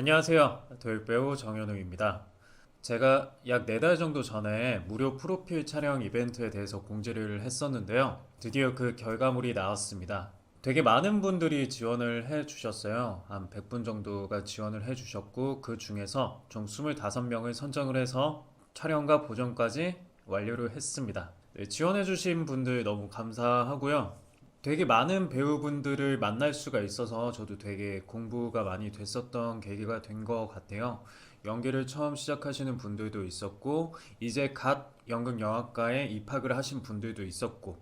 안녕하세요. 도입 배우 정현웅입니다. 제가 약 4달 정도 전에 무료 프로필 촬영 이벤트에 대해서 공지를 했었는데요. 드디어 그 결과물이 나왔습니다. 되게 많은 분들이 지원을 해 주셨어요. 한 100분 정도가 지원을 해 주셨고, 그 중에서 총 25명을 선정을 해서 촬영과 보정까지 완료를 했습니다. 네, 지원해 주신 분들 너무 감사하고요. 되게 많은 배우분들을 만날 수가 있어서 저도 되게 공부가 많이 됐었던 계기가 된 것 같아요. 연기를 처음 시작하시는 분들도 있었고, 이제 갓 연극영화과에 입학을 하신 분들도 있었고,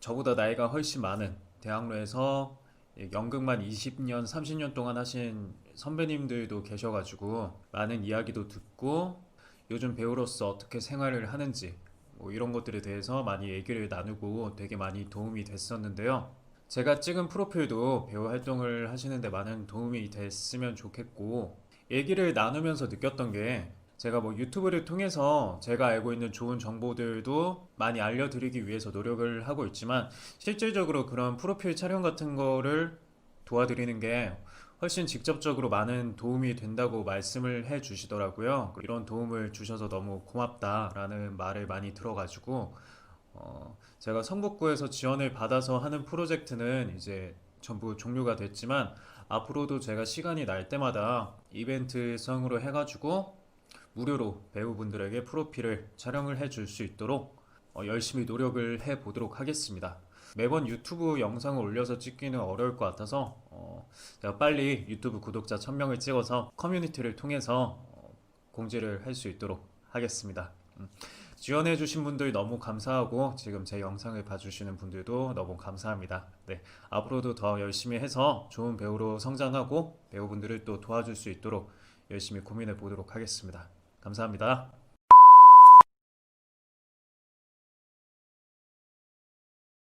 저보다 나이가 훨씬 많은 대학로에서 연극만 20년, 30년 동안 하신 선배님들도 계셔가지고, 많은 이야기도 듣고, 요즘 배우로서 어떻게 생활을 하는지, 뭐 이런 것들에 대해서 많이 얘기를 나누고 되게 많이 도움이 됐었는데요. 제가 찍은 프로필도 배우 활동을 하시는데 많은 도움이 됐으면 좋겠고, 얘기를 나누면서 느꼈던 게 제가 뭐 유튜브를 통해서 제가 알고 있는 좋은 정보들도 많이 알려드리기 위해서 노력을 하고 있지만 실질적으로 그런 프로필 촬영 같은 거를 도와드리는 게 훨씬 직접적으로 많은 도움이 된다고 말씀을 해 주시더라고요. 이런 도움을 주셔서 너무 고맙다라는 말을 많이 들어가지고 어, 제가 성북구에서 지원을 받아서 하는 프로젝트는 이제 전부 종료가 됐지만 앞으로도 제가 시간이 날 때마다 이벤트성으로 해가지고 무료로 배우분들에게 프로필을 촬영을 해줄 수 있도록 어, 열심히 노력을 해 보도록 하겠습니다. 매번 유튜브 영상을 올려서 찍기는 어려울 것 같아서 어, 제가 빨리 유튜브 구독자 1000명을 찍어서 커뮤니티를 통해서 어, 공지를 할 수 있도록 하겠습니다. 음, 지원해 주신 분들 너무 감사하고 지금 제 영상을 봐주시는 분들도 너무 감사합니다. 네, 앞으로도 더 열심히 해서 좋은 배우로 성장하고 배우분들을 또 도와줄 수 있도록 열심히 고민해 보도록 하겠습니다. 감사합니다.